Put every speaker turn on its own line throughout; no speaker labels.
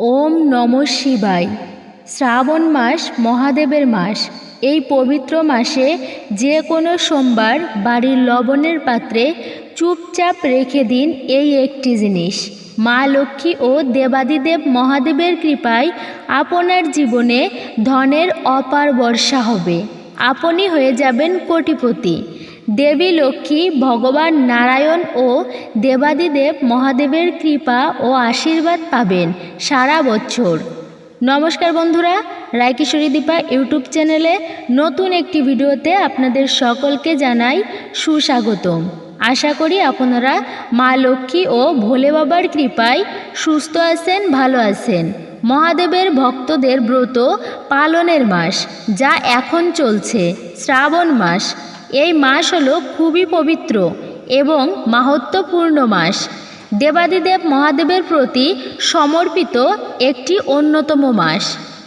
ওম নম শিবায়। শ্রাবণ মাস, মহাদেবের মাস। এই পবিত্র মাসে যে কোনো সোমবার বাড়ির লবণের পাত্রে চুপচাপ রেখে দিন এই একটি জিনিস। মা লক্ষ্মী ও দেবাদিদেব মহাদেবের কৃপায় আপনার জীবনে ধনের অপার বর্ষা হবে। আপনি হয়ে যাবেন কোটিপতি। দেবী লক্ষ্মী, ভগবান নারায়ণ ও দেবাদিদেব মহাদেবের কৃপা ও আশীর্বাদ পাবেন সারা বছর। নমস্কার বন্ধুরা, রায়কিশোরী দীপা ইউটিউব চ্যানেলে নতুন একটি ভিডিওতে আপনাদের সকলকে জানাই সুস্বাগতম। আশা করি আপনারা মা লক্ষ্মী ও ভোলে বাবার কৃপায় সুস্থ আছেন, ভালো আছেন। মহাদেবের ভক্তদের ব্রত পালনের মাস, যা এখন চলছে, শ্রাবণ মাস। এই মাস হলো খুবই পবিত্র এবং মাহাত্ম্যপূর্ণ মাস। দেবাদিদেব মহাদেবের প্রতি সমর্পিত একটি অন্যতম মাস।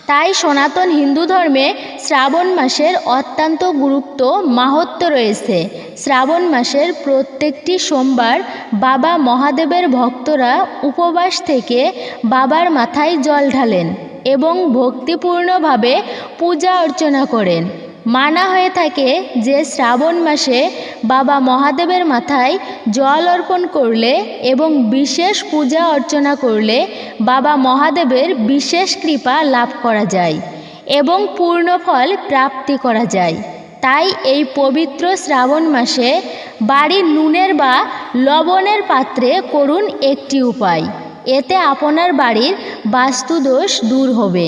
তাই সনাতন হিন্দু ধর্মে শ্রাবণ মাসের অত্যন্ত গুরুত্ব, মাহাত্ম্য রয়েছে। শ্রাবণ মাসের প্রত্যেকটি সোমবার বাবা মহাদেবের ভক্তরা উপবাস থেকে বাবার মাথায় জল ঢালেন এবং ভক্তিপূর্ণভাবে পূজা অর্চনা করেন। মানা হয়ে থাকে যে শ্রাবণ মাসে বাবা মহাদেবের মাথায় জল অর্পণ করলে এবং বিশেষ পূজা অর্চনা করলে বাবা মহাদেবের বিশেষ কৃপা লাভ করা যায় এবং পূর্ণ ফল প্রাপ্তি করা যায়। তাই এই পবিত্র শ্রাবণ মাসে বাড়ির নুনের বা লবণের পাত্রে করুন একটি উপায়। এতে আপনার বাড়ির বাস্তুদোষ দূর হবে।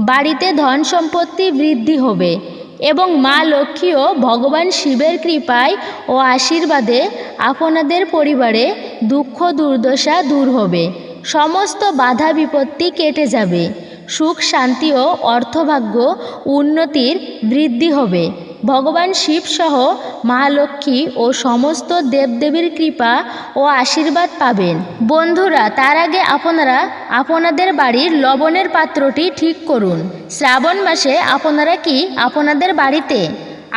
বাড়িতে ধন সম্পত্তি বৃদ্ধি হবে। এবং মা লক্ষ্মীও ভগবান শিবের কৃপায় ও আশীর্বাদে আপনাদের পরিবারে দুঃখ, দুর্দশা দূর হবে। সমস্ত বাধা বিপত্তি কেটে যাবে। সুখ, শান্তি ও অর্থভাগ্য উন্নতির বৃদ্ধি হবে। ভগবান শিবসহ মা লক্ষ্মী ও সমস্ত দেবদেবীর কৃপা ও আশীর্বাদ পাবেন। বন্ধুরা, তার আগে আপনারা আপনাদের বাড়ির লবণের পাত্রটি ঠিক করুন। শ্রাবণ মাসে আপনারা কি আপনাদের বাড়িতে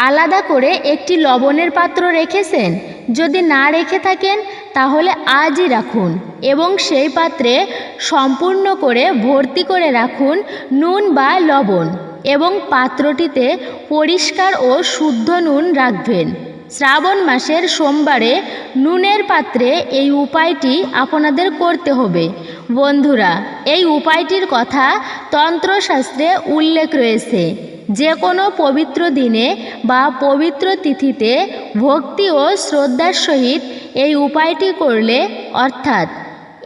আলাদা করে একটি লবণের পাত্র রেখেছেন? যদি না রেখে থাকেন, তাহলে আজই রাখুন এবং সেই পাত্রে সম্পূর্ণ করে ভর্তি করে রাখুন নুন বা লবণ। এবং পাত্রটিতে পরিষ্কার ও শুদ্ধ নুন রাখবেন। শ্রাবণ মাসের সোমবারে নুনের পাত্রে এই উপায়টি আপনাদের করতে হবে। বন্ধুরা, এই উপায়টির কথা তন্ত্রশাস্ত্রে উল্লেখ রয়েছে। যে কোনো পবিত্র দিনে বা পবিত্র তিথিতে ভক্তি ও শ্রদ্ধার সহিত এই উপায়টি করলে, অর্থাৎ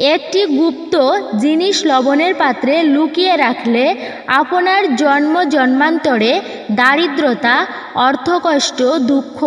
একটি গুপ্ত জিনিস লবণের পাত্রে লুকিয়ে রাখলে আপনার জন্ম জন্মান্তরে দারিদ্রতা, অর্থকষ্ট, দুঃখ,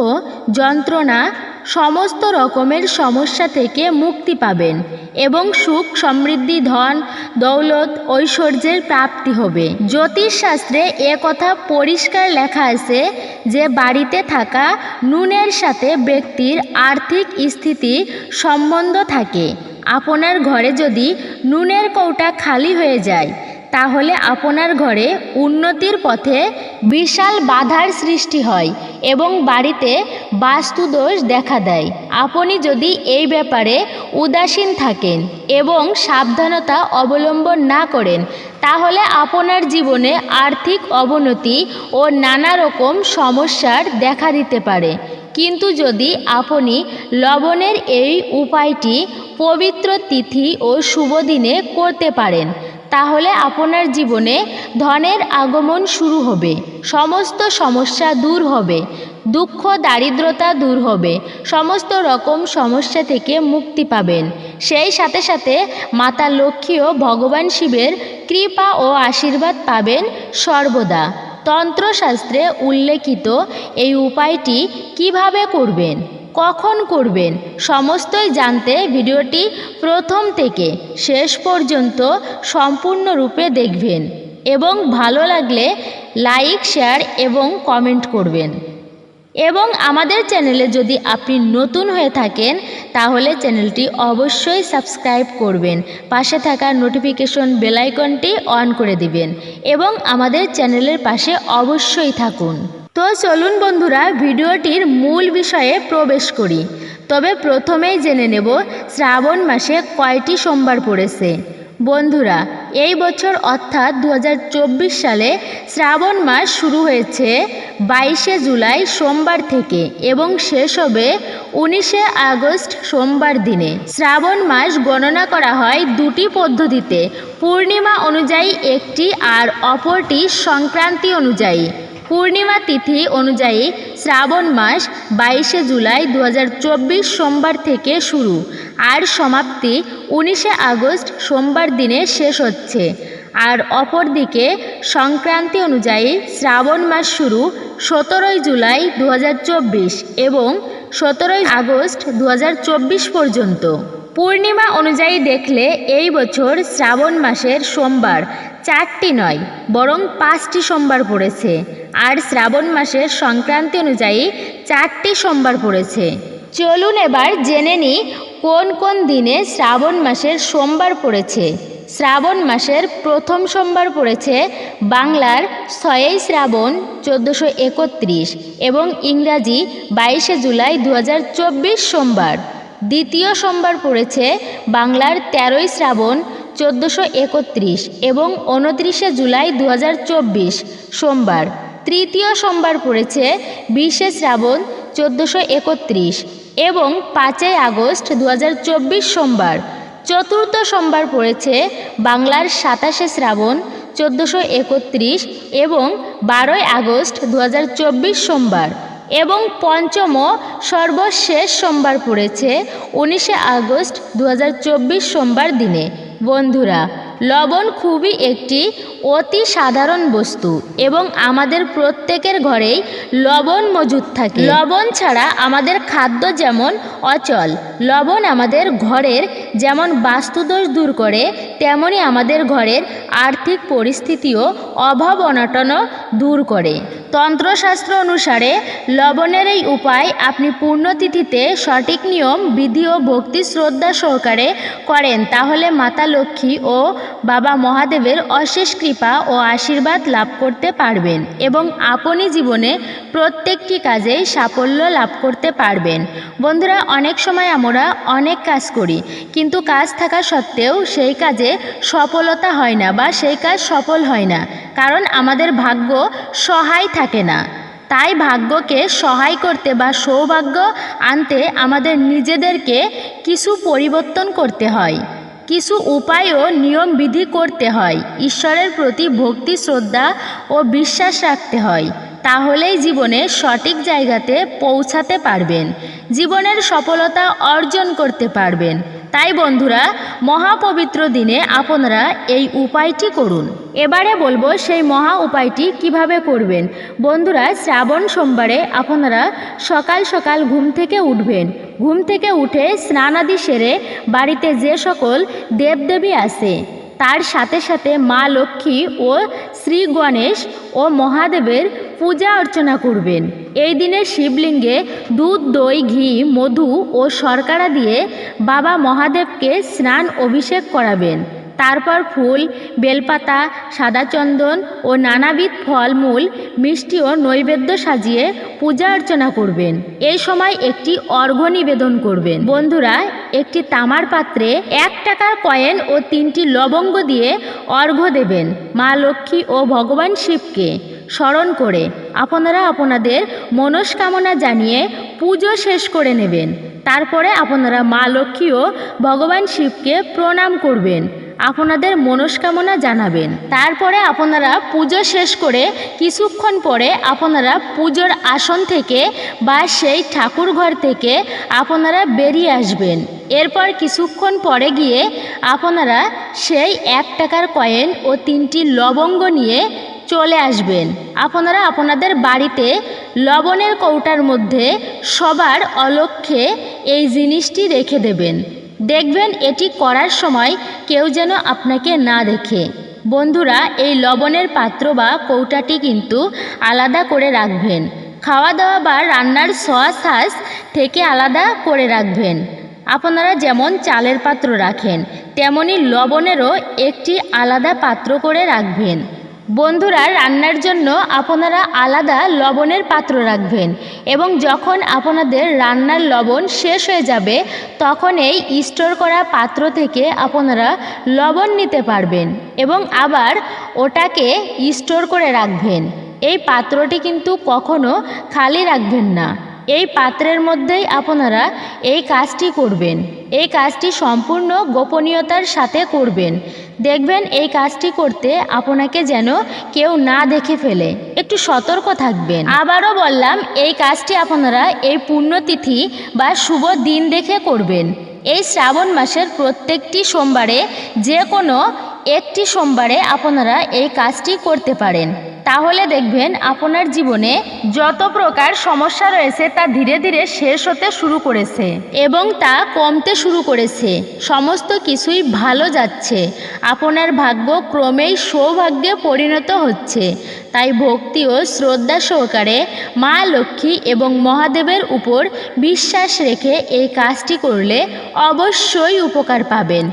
যন্ত্রণা, সমস্ত রকমের সমস্যা থেকে মুক্তি পাবেন এবং সুখ, সমৃদ্ধি, ধন, দৌলত, ঐশ্বর্যের প্রাপ্তি হবে। জ্যোতিষশাস্ত্রে এ কথা পরিষ্কার লেখা আছে যে বাড়িতে থাকা নুনের সাথে ব্যক্তির আর্থিক স্থিতি সম্বন্ধ থাকে। আপনার ঘরে যদি নুনের কৌটা খালি হয়ে যায়, তাহলে আপনার ঘরে উন্নতির পথে বিশাল বাধার সৃষ্টি হয় এবং বাড়িতে বাস্তুদোষ দেখা দেয়। আপনি যদি এই ব্যাপারে উদাসীন থাকেন এবং সাবধানতা অবলম্বন না করেন, তাহলে আপনার জীবনে আর্থিক অবনতি ও নানা রকম সমস্যার দেখা দিতে পারে। কিন্তু যদি আপনি লবণের এই উপায়টি পবিত্র তিথি ও শুভ দিনে করতে পারেন, তাহলে আপনার জীবনে ধনের আগমন শুরু হবে, সমস্ত সমস্যা দূর হবে, দুঃখ, দারিদ্রতা দূর হবে, সমস্ত রকম সমস্যা থেকে মুক্তি পাবেন। সেই সাথে সাথে মাতা লক্ষ্মী ও ভগবান শিবের কৃপা ও আশীর্বাদ পাবেন সর্বদা। তন্ত্রশাস্ত্রে উল্লেখিত এই উপায়টি কীভাবে করবেন, কখন করবেন, সমস্তই জানতে ভিডিওটি প্রথম থেকে শেষ পর্যন্ত সম্পূর্ণরূপে দেখবেন এবং ভালো লাগলে লাইক, শেয়ার এবং কমেন্ট করবেন। এবং আমাদের চ্যানেলে যদি আপনি নতুন হয়ে থাকেন, তাহলে চ্যানেলটি অবশ্যই সাবস্ক্রাইব করবেন। পাশে থাকা নোটিফিকেশন বেলাইকনটি অন করে দিবেন এবং আমাদের চ্যানেলের পাশে অবশ্যই থাকুন। তো চলুন বন্ধুরা, ভিডিওটির মূল বিষয়ে প্রবেশ করি। তবে প্রথমেই জেনে নেব, শ্রাবণ মাসে কয়টি সোমবার পড়েছে? বন্ধুরা, এই বছর অর্থাৎ দু হাজার চব্বিশ সালে শ্রাবণ মাস শুরু হয়েছে বাইশে জুলাই সোমবার থেকে এবং শেষ হবে উনিশে আগস্ট সোমবার দিনে। শ্রাবণ মাস গণনা করা হয় দুটি পদ্ধতিতে, পূর্ণিমা অনুযায়ী একটি আর অপরটি সংক্রান্তি অনুযায়ী। পূর্ণিমা তিথি অনুযায়ী শ্রাবণ মাস বাইশে জুলাই দু হাজার চব্বিশ সোমবার থেকে শুরু। আর সমাপ্তি উনিশে আগস্ট সোমবার দিনে শেষ হচ্ছে। আর অপরদিকে সংক্রান্তি অনুযায়ী শ্রাবণ মাস শুরু সতেরোই জুলাই দু হাজার চব্বিশ এবং সতেরোই আগস্ট দু হাজার চব্বিশ পর্যন্ত। পূর্ণিমা অনুযায়ী দেখলে এই বছর শ্রাবণ মাসের সোমবার। চারটি নয়, বরং পাঁচটি সোমবার পড়েছে। আর শ্রাবণ মাসের সংক্রান্তি অনুযায়ী চারটি সোমবার পড়েছে। চলুন এবার জেনে নিই কোন কোন দিনে শ্রাবণ মাসের সোমবার পড়েছে। শ্রাবণ মাসের প্রথম সোমবার পড়েছে বাংলার ছয়ই শ্রাবণ চোদ্দোশো একত্রিশ এবং ইংরাজি বাইশে জুলাই দু হাজার চব্বিশ সোমবার। দ্বিতীয় সোমবার পড়েছে বাংলার তেরোই শ্রাবণ, চোদ্দোশো একত্রিশ এবং উনত্রিশে জুলাই দু হাজার চব্বিশ সোমবার। তৃতীয় সোমবার পড়েছে বিশে শ্রাবণ, চোদ্দোশো একত্রিশ এবং পাঁচই আগস্ট দু হাজার চব্বিশ সোমবার। চতুর্থ সোমবার পড়েছে বাংলার সাতাশে শ্রাবণ, চোদ্দোশো একত্রিশ এবং বারোই আগস্ট দু হাজার চব্বিশ সোমবার। এবং পঞ্চম সর্বশেষ সোমবার পড়েছে উনিশে আগস্ট দু হাজার চব্বিশ সোমবার দিনে। বন্ধুরা লবণ খুবই একটি অতি সাধারণ বস্তু এবং আমাদের প্রত্যেকের ঘরেই লবণ মজুদ থাকে। লবণ ছাড়া আমাদের খাদ্য যেমন অচল, লবণ আমাদের ঘরের যেমন বাস্তুদোষ দূর করে, তেমনি আমাদের ঘরের আর্থিক পরিস্থিতিও অভাব অনটনও দূর করে। তন্ত্রশাস্ত্র অনুসারে লবণের এই উপায় আপনি পূর্ণতিথিতে সঠিক নিয়ম, বিধি ও ভক্তি শ্রদ্ধা সহকারে করেন, তাহলে মাতা লক্ষ্মী ও বাবা মহাদেবের অশেষ কৃপা ও আশীর্বাদ লাভ করতে পারবেন এবং আপনি জীবনে প্রত্যেকটি কাজেই সাফল্য লাভ করতে পারবেন। বন্ধুরা, অনেক সময় আমরা অনেক কাজ করি, কিন্তু কাজ থাকা সত্ত্বেও সেই কাজে সফলতা হয় না বা সেই কাজ সফল হয় না, কারণ আমাদের ভাগ্য সহায় থাকে না। তাই ভাগ্যকে সহায় করতে বা সৌভাগ্য আনতে আমাদের নিজেদেরকে কিছু পরিবর্তন করতে হয়। কিছু উপায় ও নিয়ম বিধি করতে হয়। ঈশ্বরের প্রতি ভক্তি, শ্রদ্ধা ও বিশ্বাস রাখতে হয়। তাহলেই জীবনে সঠিক জায়গাতে পৌঁছাতে পারবেন। জীবনের সফলতা অর্জন করতে পারবেন। তাই বন্ধুরা, মহাপবিত্র দিনে আপনারা এই উপায়টি করুন। এবারে বলব সেই মহা উপায়টি কীভাবে করবেন। বন্ধুরা, শ্রাবণ সোমবারে আপনারা সকাল সকাল ঘুম থেকে উঠবেন। ঘুম থেকে উঠে স্নানাদি সেরে বাড়িতে যে সকল দেবদেবী আছে, তার সাথে সাথে মা লক্ষ্মী ও শ্রী গণেশ ও মহাদেবের পূজা অর্চনা করবেন। এই দিনে শিবলিঙ্গে দুধ, দই, ঘি, মধু ও শর্করা দিয়ে বাবা মহাদেবকে স্নান অভিষেক করাবেন। তারপর ফুল, বেলপাতা, সাদা চন্দন ও নানাবিধ ফলমূল, মিষ্টি ও নৈবেদ্য সাজিয়ে পূজা অর্চনা করবেন। এই সময় একটি অর্ঘ্য নিবেদন করবেন। বন্ধুরা, একটি তামার পাত্রে এক টাকার কয়েন ও তিনটি লবঙ্গ দিয়ে অর্ঘ্য দেবেন মা লক্ষ্মী ও ভগবান শিবকে। স্মরণ করে আপনারা আপনাদের মনস্কামনা জানিয়ে পুজো শেষ করে নেবেন। তারপরে আপনারা মা লক্ষ্মী ও ভগবান শিবকে প্রণাম করবেন। আপনাদের মনস্কামনা জানাবেন। তারপরে আপনারা পুজো শেষ করে কিছুক্ষণ পরে আপনারা পুজোর আসন থেকে বা সেই ঠাকুর ঘর থেকে আপনারা বেরিয়ে আসবেন। এরপর কিছুক্ষণ পরে গিয়ে আপনারা সেই এক টাকার কয়েন ও তিনটি লবঙ্গ নিয়ে চলে আসবেন। আপনারা আপনাদের বাড়িতে লবণের কৌটার মধ্যে সবার অলক্ষ্যে এই জিনিসটি রেখে দেবেন। দেখবেন এটি করার সময় কেউ যেন আপনাকে না দেখে। বন্ধুরা, এই লবণের পাত্র বা কৌটাটি কিন্তু আলাদা করে রাখবেন। খাওয়া দাওয়া বা রান্নার সস হাস থেকে আলাদা করে রাখবেন। আপনারা যেমন চালের পাত্র রাখেন, তেমনি লবণেরও একটি আলাদা পাত্র করে রাখবেন। বন্ধুরা, রান্নার জন্য আপনারা আলাদা লবণের পাত্র রাখবেন এবং যখন আপনাদের রান্নার লবণ শেষ হয়ে যাবে, তখন এই স্টোর করা পাত্র থেকে আপনারা লবণ নিতে পারবেন এবং আবার ওটাকে স্টোর করে রাখবেন। এই পাত্রটি কিন্তু কখনো খালি রাখবেন না। এই পাত্রের মধ্যেই আপনারা এই কাজটি করবেন। এই কাজটি সম্পূর্ণ গোপনীয়তার সাথে করবেন। দেখবেন এই কাজটি করতে আপনাকে যেন কেউ না দেখে ফেলে। একটু সতর্ক থাকবেন। আবারও বললাম, এই কাজটি আপনারা এই পুণ্যতিথি বা শুভ দিন দেখে করবেন। এই শ্রাবণ মাসের প্রত্যেকটি সোমবারে যে কোনো একটি সোমবারে আপনারা এই কাজটি করতে পারেন। তাহলে দেখবেন আপনার জীবনে যত প্রকার সমস্যা রয়েছে তা ধীরে ধীরে শেষ হতে শুরু করেছে এবং তা কমতে শুরু করেছে। সমস্ত কিছুই ভালো যাচ্ছে। আপনার ভাগ্য ক্রমেই সৌভাগ্যে পরিণত হচ্ছে। তাই ভক্তি ও শ্রদ্ধা সহকারে মা লক্ষ্মী এবং মহাদেবের উপর বিশ্বাস রেখে এই কাজটি করলে অবশ্যই উপকার পাবেন।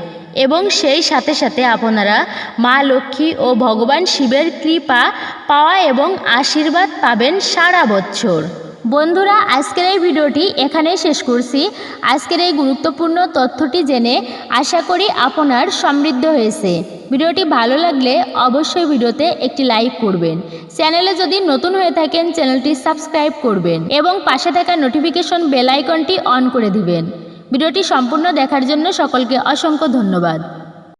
এবং সেই সাথে সাথে আপনারা মা লক্ষ্মী ও ভগবান শিবের কৃপা পাওয়া এবং আশীর্বাদ পাবেন সারা বছর। বন্ধুরা, আজকের এই ভিডিওটি এখানেই শেষ করছি। আজকের এই গুরুত্বপূর্ণ তথ্যটি জেনে আশা করি আপনার সমৃদ্ধ হয়েছে। ভিডিওটি ভালো লাগলে অবশ্যই ভিডিওতে একটি লাইক করবেন। চ্যানেলে যদি নতুন হয়ে থাকেন, চ্যানেলটি সাবস্ক্রাইব করবেন এবং পাশে থাকা নোটিফিকেশন বেল আইকনটি অন করে দিবেন। ভিডিওটি সম্পূর্ণ দেখার জন্য সকলকে অসংখ্য ধন্যবাদ।